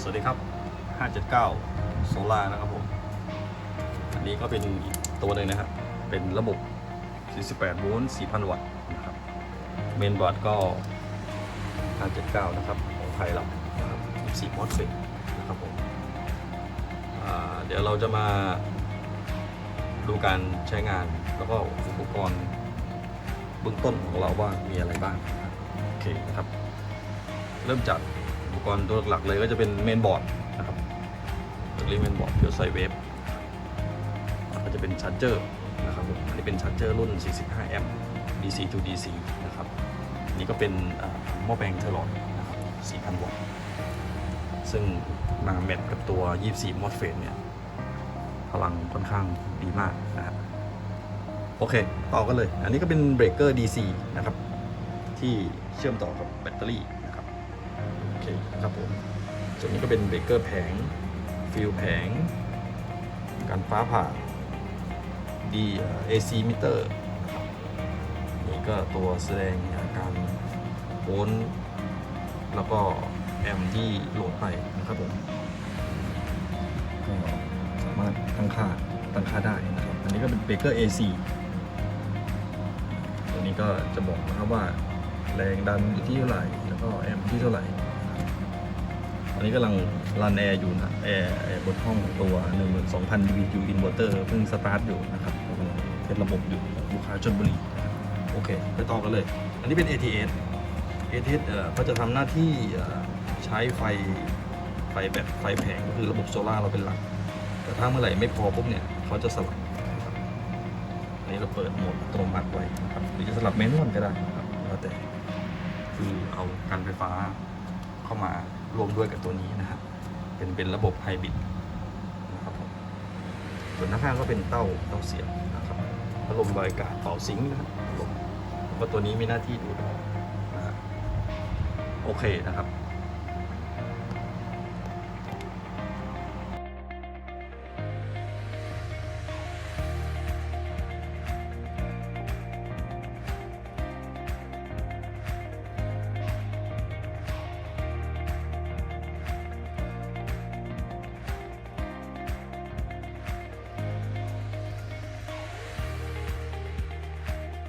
สวัสดีครับ 579 โซล่านะครับผม อันนี้ก็เป็นอีกตัวหนึ่งนะครับ เป็นระบบ 48 โวลต์ 4,000 วัตต์นะครับ เมนบอร์ดก็ 579 นะครับ ของไทยเรานะครับ14มอสเฟตนะครับผมเดี๋ยวเราจะมาดูการใช้งานแล้วก็อุปกรณ์เบื้องต้นของเราว่ามีอะไรบ้างโอเคนะครับ เริ่มจาก อุปกรณ์ตัวหลักเลยก็จะเป็นเมนบอร์ดนะครับตัวนี้เมนบอร์ดเดี๋ยวใส่เวฟก็จะเป็นชาร์จเจอร์นะครับผมอันนี้เป็นชาร์จเจอร์รุ่น 45 แอมป์ DC to DC นะครับนี่ก็เป็นหม้อแปลงเทอร์ลอนนะครับ 4,000 วัตต์ ซึ่งมาแมทกับตัว 24 มอสเฟตเนี่ย พลังค่อนข้างดีมากนะฮะโอเค ต่อกันเลย อันนี้ก็เป็นเบรกเกอร์ DC นะครับ ที่เชื่อมต่อกับแบตเตอรี่ นะคครับผมส่วนนี้ก็เป็นเบรกเกอร์แผง ฟิลแผง การฟ้าผ่าดี AC มิเตอร์นี่ก็ตัวแสดงการโวลต์แล้วก็แอมป์ที่โหลดไปนะครับผมก็สามารถตั้งค่าตั้งค่าได้นะครับ อันนี้ก็เป็นเบรกเกอร์ AC ตัวนี้ก็จะบอกนะครับว่าแรงดันอยู่ที่เท่าไหร่ แล้วก็แอมป์ที่เท่าไหร่ อันนี้กำลังรันแอร์อยู่นะแอร์แอร์บนห้องตัว 12,000 dBu inverter เพิ่งสตาร์ทอยู่นะครับกำลังเทสระบบอยู่ลูกค้าชนบุรีนะครับโอเคไปต่อกันเลย อันนี้เป็น ATS ATS เอ่อก็จะทำหน้าที่ใช้ไฟไฟแบบไฟแผงก็คือระบบโซลาร์เราเป็นหลัก แต่ถ้าเมื่อไหร่ไม่พอปุ๊บเนี่ยเขาจะสลับนะครับอันนี้เราเปิดโหมดอัตโนมัติไว้นะครับหรือจะสลับเมนวลก็ได้นะครับแล้วแต่คือเอาการไฟฟ้า เข้ามารวมด้วยกับตัวนี้นะครับ เป็นเป็นระบบไฮบริดนะครับผมส่วนหน้าข้างก็เป็นเต้าเต้าเสียบนะครับพัดลมบรรยากาศเป่าซิงค์นะครับพัดลมแล้วก็ตัวนี้มีหน้าที่ดูดนะฮะโอเคนะครับ